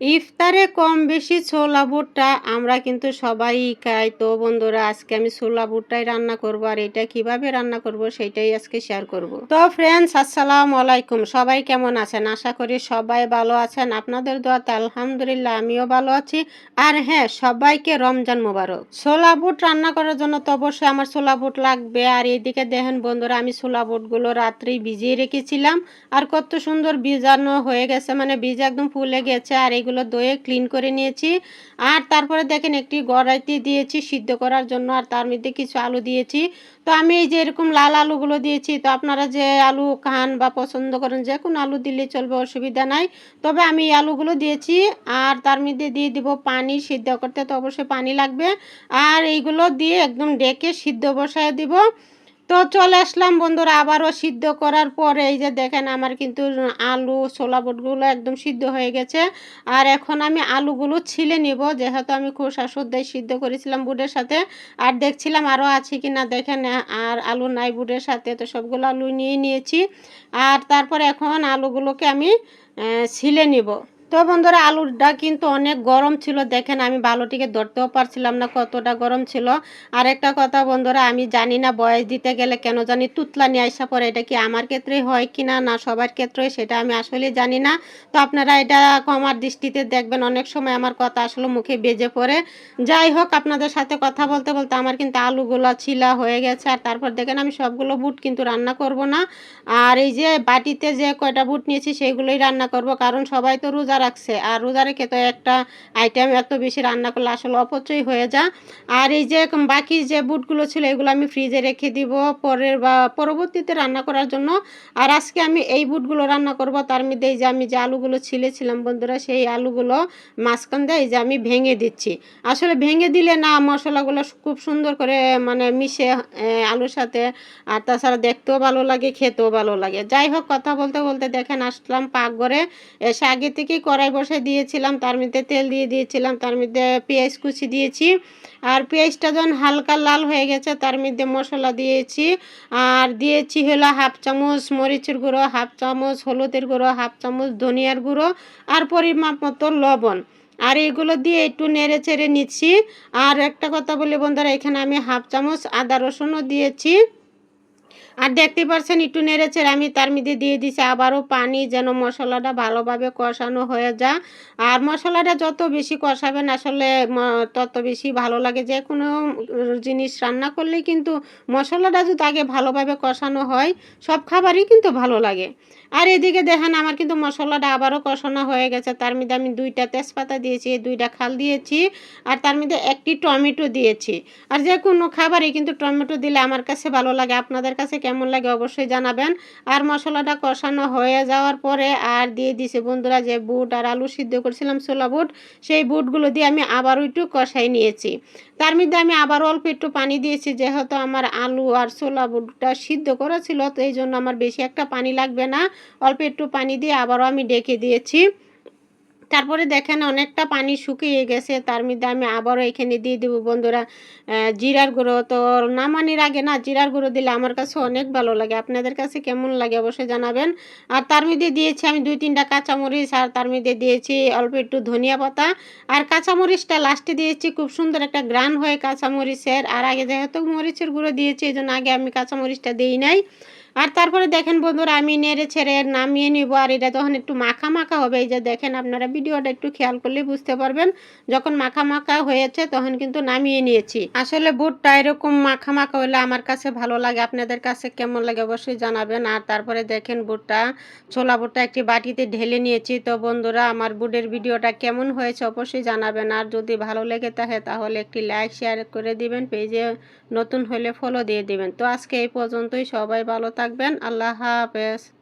ইফতারে কম বেশি ছোলা বুটটা আমরা কিন্তু সবাই খাই। তো বন্ধুরা, আজকে আমি ছোলা বুটটাই রান্না করব আর এটা কীভাবে রান্না করব সেটাই আজকে শেয়ার করব। তো ফ্রেন্ডস আসসালাম আলাইকুম। সবাই কেমন আছেন? আশা করি সবাই ভালো আছেন। আপনাদের দোয়াতে আলহামদুলিল্লাহ আমিও ভালো আছি। আর হ্যাঁ সবাইকে রমজান মোবারক। ছোলা বুট রান্না করার জন্য তো অবশ্যই আমার ছোলা বুট লাগবে। আর এইদিকে দেখেন বন্ধুরা, আমি ছোলা বুটগুলো রাত্রেই ভিজিয়ে রেখেছিলাম। আর কত সুন্দর বীজাণু হয়ে গেছে মানে বীজ একদম ফুলে গেছে। আর এগুলো দয়ে ক্লিন করে নিয়েছি। আর তারপরে দেখেন একটি গড়াইতে দিয়েছি সিদ্ধ করার জন্য, আর তার মধ্যে কিছু আলু দিয়েছি। তো আমি এই যে এরকম লাল আলুগুলো দিয়েছি, তো আপনারা যে আলু খান বা পছন্দ করেন, যে কোনো আলু দিলে চলবে, অসুবিধা নাই। তবে আমি এই আলুগুলো দিয়েছি, আর তার মধ্যে দিয়ে দিব পানি সিদ্ধ করতে, তো অবশ্যই পানি লাগবে। আর এইগুলো দিয়ে একদম ডেকে সিদ্ধ বসায় দিব। তো চলে আসলাম বন্ধুরা, আবারও সিদ্ধ করার পরে এই যে দেখেন আমার কিন্তু আলু, ছোলা বুটগুলো একদম সিদ্ধ হয়ে গেছে। আর এখন আমি আলুগুলো ছিলে নিব, যেহেতু আমি খোসা সদ্যাই সিদ্ধ করেছিলাম বুটের সাথে। আর দেখছিলাম আরও আছে কি না দেখেন, আর আলু নাই বুটের সাথে, তো সবগুলো আলু নিয়ে নিয়েছি। আর তারপর এখন আলুগুলোকে আমি ছিলে নিব। তো বন্ধুরা, আলুটা কিন্তু অনেক গরম ছিল। দেখেন, আমি বালুটিকে ধরতেও পারছিলাম না কতটা গরম ছিল। আর একটা কথা বন্ধুরা, আমি জানি না বয়স দিতে গেলে কেন জানি তুতলা নিয়ে আসা পরে এটা কি আমার ক্ষেত্রেই হয় কি না? না, সবার ক্ষেত্রেই সেটা আমি আসলে জানি না। তো আপনারা এটা আমার দৃষ্টিতে দেখবেন। অনেক সময় আমার কথা আসলে মুখে বেজে পড়ে। যাই হোক, আপনাদের সাথে কথা বলতে বলতে আমার কিন্তু আলুগুলো ছিলা হয়ে গেছে। আর তারপর দেখেন, আমি সবগুলো বুট কিন্তু রান্না করব না। আর এই যে বাটিতে যে কয়টা বুট নিয়েছি সেইগুলোই রান্না করব। কারণ সবাই তো রোজা রাখছে। আর রোজা রেখে তো একটা আইটেম এত বেশি রান্না করলে আসলে অপচয় হয়ে যা আর এই যে বাকি যে বুটগুলো ছিল, এগুলো আমি ফ্রিজে রেখে দিব পরের বা পরবর্তীতে রান্না করার জন্য। আর আজকে আমি এই বুটগুলো রান্না করব, তার মধ্যে এই যে আমি যে আলুগুলো ছিলেছিলাম বন্ধুরা, সেই আলুগুলো মাঝখান দিয়ে এই যে আমি ভেঙে দিচ্ছি। আসলে ভেঙে দিলে না মশলাগুলো খুব সুন্দর করে মানে মিশে আলুর সাথে। আর তাছাড়া দেখতেও ভালো লাগে, খেতেও ভালো লাগে। যাই হোক, কথা বলতে বলতে দেখেন, আসলাম পাকঘরে। এসে আগে থেকেই কড়াই বসে দিয়েছিলাম, তার মধ্যে তেল দিয়ে দিয়েছিলাম, তার মধ্যে পেঁয়াজ কুচি দিয়েছি। আর পেঁয়াজটা যখন হালকা লাল হয়ে গেছে, তার মধ্যে মশলা দিয়েছি। আর দিয়েছি হলো হাফ চামচ মরিচের গুঁড়ো, হাফ চামচ হলুদের গুঁড়ো, হাফ চামচ ধনিয়ার গুঁড়ো আর পরিমাপ মতো লবণ। আর এগুলো দিয়ে একটু নেড়ে চেড়ে নিচ্ছি। আর একটা কথা বলি বন্ধুরা, এখানে আমি হাফ চামচ আদা রসুনও দিয়েছি। আর দেখতে পাচ্ছেন একটু নেড়েছে আমি তার মধ্যে দিয়ে দিছি আবারও পানি, যেন মশলাটা ভালোভাবে কষানো হয়ে যায়। আর মশলাটা যত বেশি কষাবেন, আসলে তত বেশি ভালো লাগে। যে কোনো জিনিস রান্না করলে কিন্তু মশলাটা যদি আগে ভালোভাবে কষানো হয়, সব খাবারই কিন্তু ভালো লাগে। আর এদিকে দেখেন, আমার কিন্তু মশলাটা আবারও কষানো হয়ে গেছে। তার মধ্যে আমি দুইটা তেজপাতা দিয়েছি দুইটা খাল দিয়েছি, আর তার মধ্যে একটি টমেটো দিয়েছি। আর যে কোনো খাবারই কিন্তু টমেটো দিলে আমার কাছে ভালো লাগে। আপনাদের কাছে কেমন লাগে অবশ্যই জানাবেন। আর মশলাটা কষানো হয়ে যাওয়ার পরে আর দিয়ে দিছে বন্ধুরা যে বুট আর আলু সিদ্ধ করেছিলাম ছোলা বুট, সেই বুটগুলো দিয়ে আমি আবারও একটু কষাই নিয়েছি। তার মধ্যে আমি আবার অল্প একটু পানি দিয়েছি, যেহেতু আমার আলু আর ছোলা বুটটা সিদ্ধ করা ছিল, তো এই জন্য আমার বেশি একটা পানি লাগবে না। অল্প একটু পানি দিয়ে আবারও আমি ডেকে দিয়েছি। তারপরে দেখেন অনেকটা পানি শুকিয়ে গেছে। তার মধ্যে আমি আবারও এখানে দিয়ে দেবো বন্ধুরা জিরার গুঁড়ো। তো নামানির আগে না, জিরার গুঁড়ো দিলে আমার কাছে অনেক ভালো লাগে। আপনাদের কাছে কেমন লাগে অবশ্যই জানাবেন। আর তার মধ্যে দিয়েছি আমি দুই তিনটা কাঁচামরিচ, আর তার মধ্যে দিয়েছি অল্প একটু ধনিয়া পাতা। আর কাঁচামরিচটা লাস্টে দিয়েছি খুব সুন্দর একটা গ্রান হয়ে কাঁচামরিচের। আর আগে যেহেতু মরিচের গুঁড়ো দিয়েছি এই জন্য আগে আমি কাঁচামরিচটা দিই নাই। আর তারপরে দেখেন বন্ধুরা, আমি নেড়ে ছেড়ে নামিয়ে নিব। আর এটা তখন একটু মাখা মাখা হবে। এই যে দেখেন আপনারা ভিডিওটা একটু খেয়াল করলে বুঝতে পারবেন। যখন মাখা মাখা হয়েছে তখন কিন্তু নামিয়ে নিয়েছি। আসলে বুটটা এরকম মাখা মাখা হলে আমার কাছে ভালো লাগে, আপনাদের কাছে কেমন লাগে অবশ্যই জানাবেন। আর তারপরে দেখেন বুটটা ছোলা বুটটা একটি বাটিতে ঢেলে নিয়েছি। তো বন্ধুরা, আমার বুটের ভিডিওটা কেমন হয়েছে অবশ্যই জানাবেন। আর যদি ভালো লেগে থাকে তাহলে একটি লাইক, শেয়ার করে দিবেন, পেজে নতুন হলে ফলো দিয়ে দিবেন। তো আজকে এই পর্যন্তই, সবাই ভালো থাকবেন, আল্লাহ হাফেজ।